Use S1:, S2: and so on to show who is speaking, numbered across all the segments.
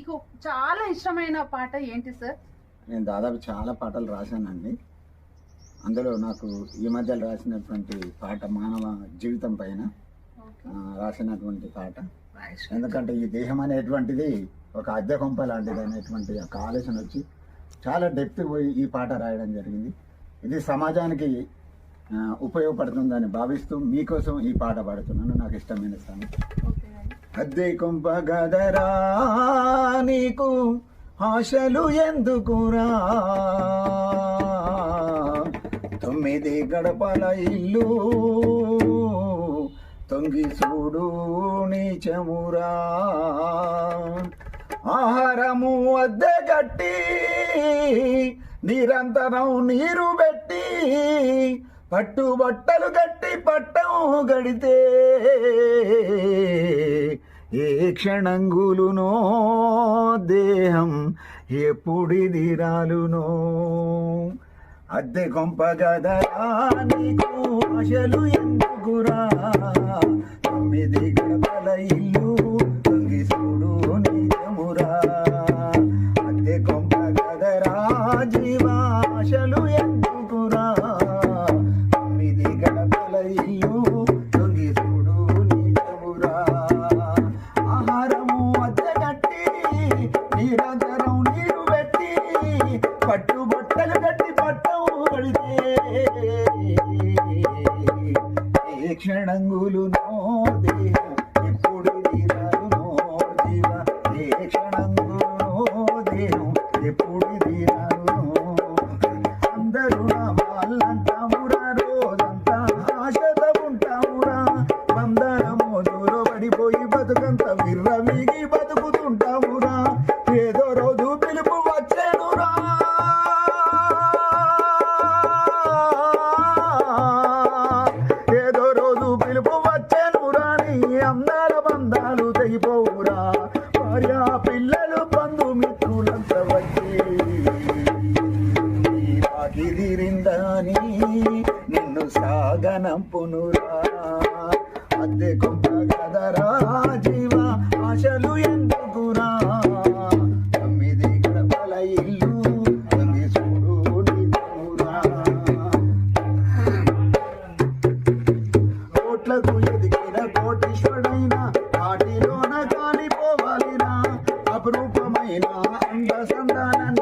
S1: మీకు చాలా ఇష్టమైన పాట ఏంటి సార్
S2: నేను దాదాపు చాలా పాటలు రాశానండి. అందులో నాకు ఈ మధ్యలో రాసినటువంటి పాట మానవ జీవితం పైన రాసినటువంటి పాట. ఎందుకంటే ఈ దేహం అనేటువంటిది ఒక అద్దె కొంప లాంటిది అనేటువంటి ఒక ఆలోచన వచ్చి చాలా డెప్త్ పోయి ఈ పాట రాయడం జరిగింది. ఇది సమాజానికి ఉపయోగపడుతుందని భావిస్తూ మీకోసం ఈ పాట పాడుతున్నాను. నాకు ఇష్టమైన సాంగ్. అద్దె కొంప గదరా నీకు ఆశలు ఎందుకురా? తొమ్మిది గడపల ఇల్లు తొంగి చూడు నీచమురా ఆహారము అద్దె కట్టి నిరంతరం నీరు పెట్టి పట్టు బట్టలు కట్టి పట్టం గడితే ఏ క్షణంగులునో దేహం ఎప్పుడిది రాలునో? అద్దె కొంప గదరా నీకు ఆశలు ఎందుకురా? తొమ్మిది గడపల ఇల్లు నిరంతరం నీరు పెట్టి పట్టు బట్టలు కట్టి పట్టం పడితే క్షణంగులు నో దేహం సాగనంపునురా అద్దె కొంప గదరా జీవ ఆశలు ఎందుకురా తొమ్మిది గడపల ఇల్లు చూడు కోట్లకు ఎదిగిన వాటిలోన కాలిపోవాలిరా. అపురూపమైన అంద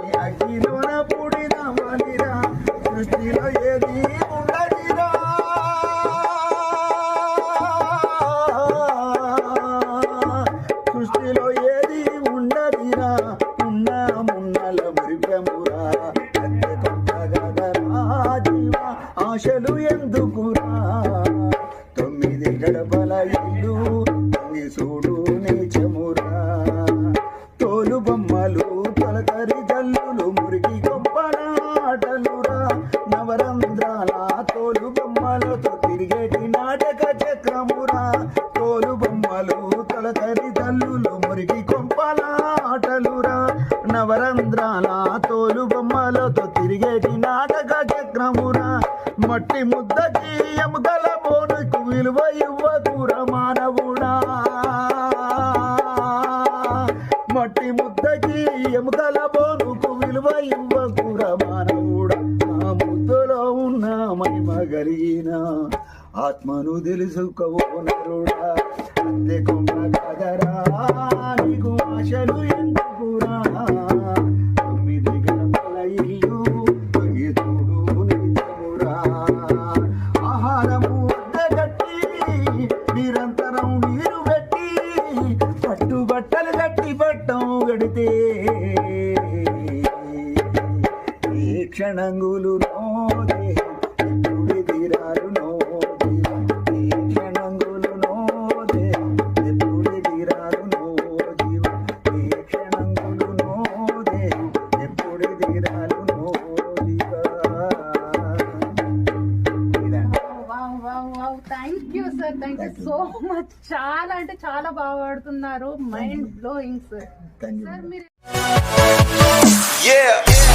S2: ఆశలు ఎందుకురా తొమ్మిది గడపల ఇల్లు తొమ్మిది చూడు నిజమురా తోలు బొమ్మలు తొలకరి జల్లులు మురికి గొప్పల ఆటలురా నవరంధ్రాల తోలు బొమ్మలతో తిరిగేటి నాటక చక్రమురా తోలు బొమ్మలు తొలకరి జల్లులు మురికి కొంపల ఆటలురా నవరంధ్రాల తోలు బొమ్మలతో తిరిగేటి నాటక చక్రమురా మట్టి ముద్దకి ఎముకల బోనుకు విలువ ఇవ్వకుర మానవుడా మట్టి ముద్దకి ఎముకల బోనుకు విలువ ఇవ్వకుర మానవుడా ఆ ముద్దలో ఉన్న మహిమ కలిగిన ఆత్మను తెలుసుకో నరుడా. అంతే కొమ్మ కదరా నీకు ఆశలు ఎంత నీరు పెట్టి పట్టు బట్టలు కట్టి పట్టం గడితే ఈ క్షణంగులు
S1: నోదే. Sir thank you so much చాలా అంటే చాలా బాగా పాడుతున్నారు మైండ్ బ్లోయింగ్ సార్ సార్ మీరు
S3: Yeah.